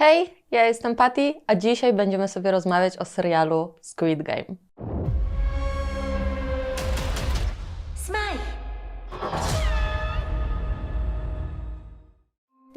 Hej, ja jestem Patty, a dzisiaj będziemy sobie rozmawiać o serialu Squid Game. Smile.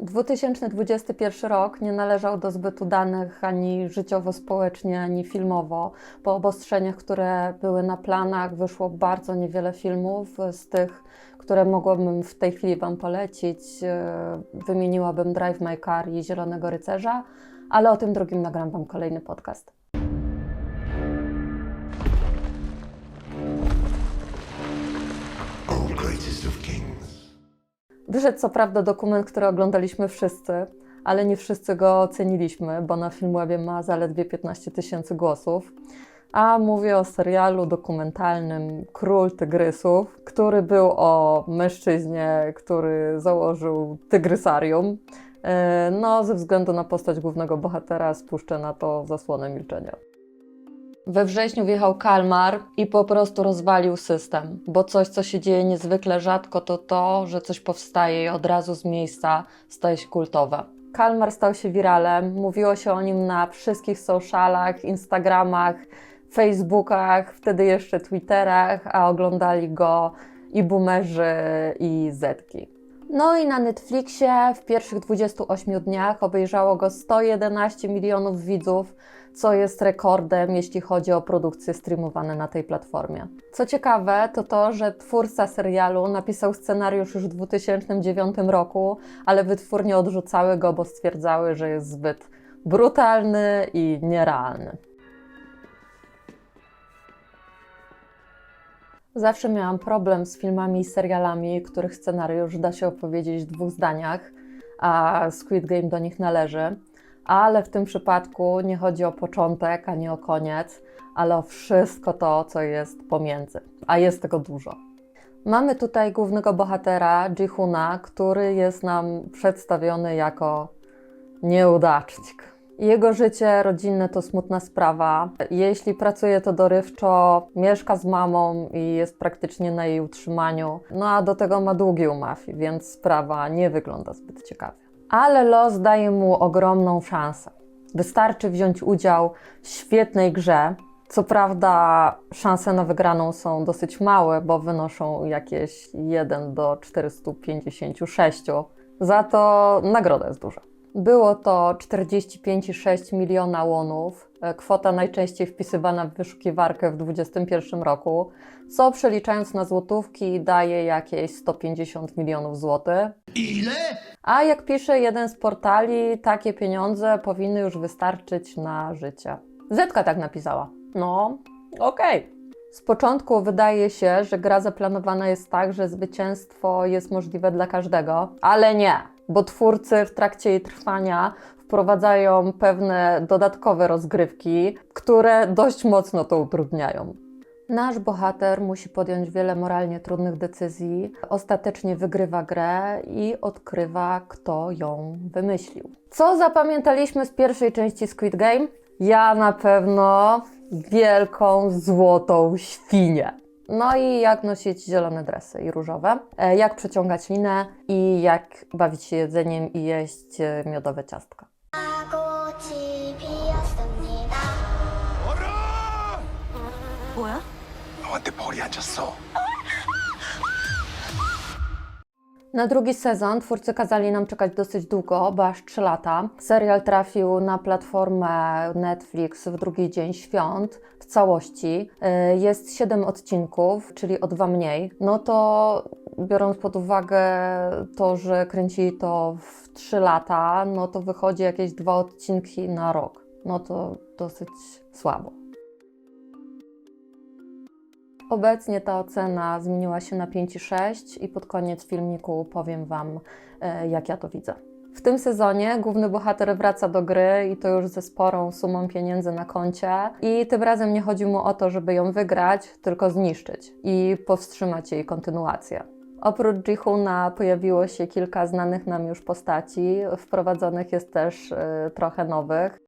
2021 rok nie należał do zbyt udanych ani życiowo-społecznie, ani filmowo. Po obostrzeniach, które były na planach, wyszło bardzo niewiele filmów. Z tych, które mogłabym w tej chwili Wam polecić, e, wymieniłabym Drive My Car i Zielonego Rycerza, ale o tym drugim nagram Wam kolejny podcast. Wyszedł co prawda dokument, który oglądaliśmy wszyscy, ale nie wszyscy go oceniliśmy, bo na Filmwebie ma zaledwie 15 tysięcy głosów. A mówię o serialu dokumentalnym Król Tygrysów, który był o mężczyźnie, który założył tygrysarium. E, No, ze względu na postać głównego bohatera spuszczę na to zasłonę milczenia. We wrześniu wjechał Kalmar i po prostu rozwalił system, bo coś, co się dzieje niezwykle rzadko, to to, że coś powstaje i od razu z miejsca staje się kultowe. Kalmar stał się wiralem, mówiło się o nim na wszystkich socialach, Instagramach, Facebookach, wtedy jeszcze Twitterach, a oglądali go i boomerzy, i zetki. No i na Netflixie w pierwszych 28 dniach obejrzało go 111 milionów widzów, co jest rekordem, jeśli chodzi o produkcje streamowane na tej platformie. Co ciekawe, to to, że twórca serialu napisał scenariusz już w 2009 roku, ale wytwórnie odrzucały go, bo stwierdzały, że jest zbyt brutalny i nierealny. Zawsze miałam problem z filmami i serialami, których scenariusz da się opowiedzieć w dwóch zdaniach, a Squid Game do nich należy. Ale w tym przypadku nie chodzi o początek ani o koniec, ale o wszystko to, co jest pomiędzy. A jest tego dużo. Mamy tutaj głównego bohatera, Jihuna, który jest nam przedstawiony jako nieudacznik. Jego życie rodzinne to smutna sprawa. Jeśli pracuje to dorywczo, mieszka z mamą i jest praktycznie na jej utrzymaniu. No a do tego ma długi u więc sprawa nie wygląda zbyt ciekawie. Ale los daje mu ogromną szansę. Wystarczy wziąć udział w świetnej grze. Co prawda, szanse na wygraną są dosyć małe, bo wynoszą jakieś 1 do 456. Za to nagroda jest duża. Było to 45,6 miliona łonów, e, kwota najczęściej wpisywana w wyszukiwarkę w 2021 roku, co przeliczając na złotówki daje jakieś 150 milionów złotych. Ile? A jak pisze jeden z portali, takie pieniądze powinny już wystarczyć na życie. Zetka tak napisała. No, okej. Z początku wydaje się, że gra zaplanowana jest tak, że zwycięstwo jest możliwe dla każdego, ale nie, bo twórcy w trakcie jej trwania wprowadzają pewne dodatkowe rozgrywki, które dość mocno to utrudniają. Nasz bohater musi podjąć wiele moralnie trudnych decyzji, ostatecznie wygrywa grę i odkrywa, kto ją wymyślił. Co zapamiętaliśmy z pierwszej części Squid Game? Ja na pewno wielką złotą świnię. No i jak nosić zielone dresy i różowe, e, jak przeciągać linę i jak bawić się jedzeniem i jeść e, miodowe ciastka. 꽃이 피었습니다. 뭐야? 너한테 벌이 앉았어. Na drugi sezon twórcy kazali nam czekać dosyć długo, bo aż 3 lata. Serial trafił na platformę Netflix w drugi dzień świąt w całości. Y, Jest 7 odcinków, czyli o dwa mniej. No to biorąc pod uwagę to, że kręcili to w 3 lata, no to wychodzi jakieś dwa odcinki na rok. No to dosyć słabo. Obecnie ta ocena zmieniła się na 5,6 i pod koniec filmiku powiem Wam, e, jak ja to widzę. W tym sezonie główny bohater wraca do gry i to już ze sporą sumą pieniędzy na koncie. I tym razem nie chodzi mu o to, żeby ją wygrać, tylko zniszczyć i powstrzymać jej kontynuację. Oprócz Jihuna pojawiło się kilka znanych nam już postaci, wprowadzonych jest też e, trochę nowych.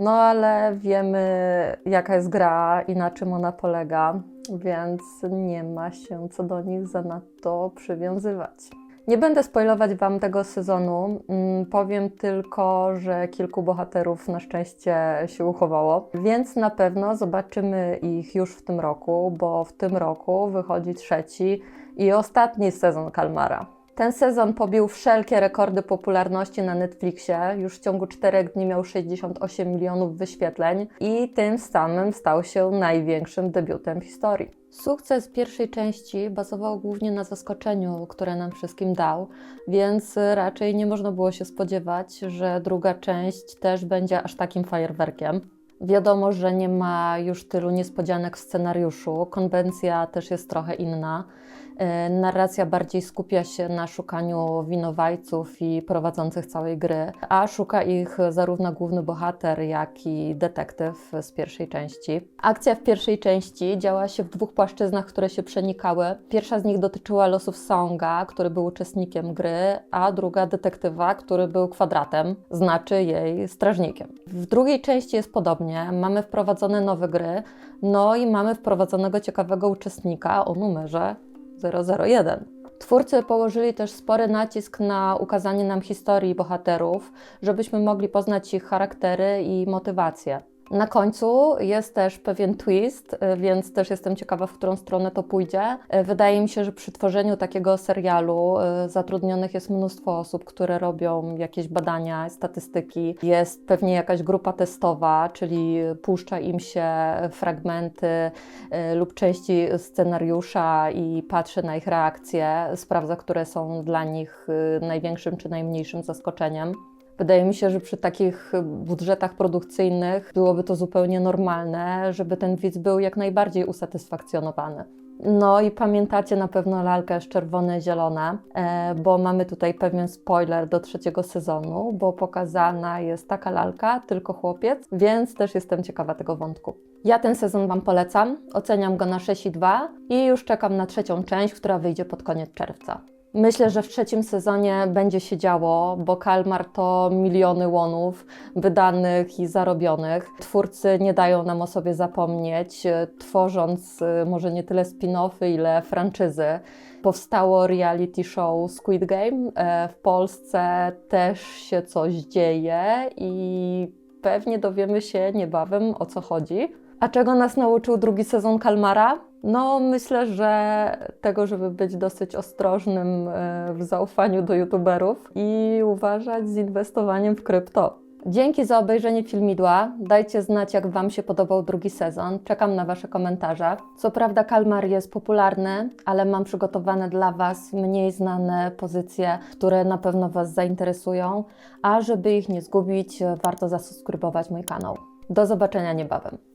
No ale wiemy, jaka jest gra i na czym ona polega, więc nie ma się co do nich zanadto przywiązywać. Nie będę spoilować Wam tego sezonu. Mm, Powiem tylko, że kilku bohaterów na szczęście się uchowało, więc na pewno zobaczymy ich już w tym roku, bo w tym roku wychodzi trzeci i ostatni sezon Kalmara. Ten sezon pobił wszelkie rekordy popularności na Netflixie. Już w ciągu 4 dni miał 68 milionów wyświetleń i tym samym stał się największym debiutem w historii. Sukces pierwszej części bazował głównie na zaskoczeniu, które nam wszystkim dał, więc raczej nie można było się spodziewać, że druga część też będzie aż takim fajerwerkiem. Wiadomo, że nie ma już tylu niespodzianek w scenariuszu, konwencja też jest trochę inna. E, Narracja bardziej skupia się na szukaniu winowajców i prowadzących całej gry, a szuka ich zarówno główny bohater, jak i detektyw z pierwszej części. Akcja w pierwszej części działa się w dwóch płaszczyznach, które się przenikały. Pierwsza z nich dotyczyła losów Songa, który był uczestnikiem gry, a druga detektywa, który był kwadratem, znaczy jej strażnikiem. W drugiej części jest podobnie. Mamy wprowadzone nowe gry, no i mamy wprowadzonego ciekawego uczestnika o numerze 001. Twórcy położyli też spory nacisk na ukazanie nam historii bohaterów, żebyśmy mogli poznać ich charaktery i motywacje. Na końcu jest też pewien twist, y, więc też jestem ciekawa, w którą stronę to pójdzie. Y, Wydaje mi się, że przy tworzeniu takiego serialu y, zatrudnionych jest mnóstwo osób, które robią jakieś badania, statystyki. Jest pewnie jakaś grupa testowa, czyli puszcza im się fragmenty lub części scenariusza i patrzy na ich reakcje, sprawdza, które są dla nich największym czy najmniejszym zaskoczeniem. Wydaje mi się, że przy takich budżetach produkcyjnych byłoby to zupełnie normalne, żeby ten widz był jak najbardziej usatysfakcjonowany. No i pamiętacie na pewno lalkę z czerwone, zielone, e, bo mamy tutaj pewien spoiler do trzeciego sezonu, bo pokazana jest taka lalka, tylko chłopiec, więc też jestem ciekawa tego wątku. Ja ten sezon Wam polecam, oceniam go na 6,2 i już czekam na trzecią część, która wyjdzie pod koniec czerwca. Myślę, że w trzecim sezonie będzie się działo, bo Kalmar to miliony łonów wydanych i zarobionych. Twórcy nie dają nam o sobie zapomnieć, e, tworząc e, może nie tyle spin-offy, ile franczyzy. Powstało reality show Squid Game. E, W Polsce też się coś dzieje i pewnie dowiemy się niebawem o co chodzi. A czego nas nauczył drugi sezon Kalmara? No, myślę, że tego, żeby być dosyć ostrożnym e, w zaufaniu do youtuberów i uważać z inwestowaniem w krypto. Dzięki za obejrzenie filmidła. Dajcie znać, jak Wam się podobał drugi sezon. Czekam na Wasze komentarze. Co prawda, Kalmar jest popularny, ale mam przygotowane dla Was mniej znane pozycje, które na pewno Was zainteresują. A żeby ich nie zgubić, warto zasubskrybować mój kanał. Do zobaczenia niebawem.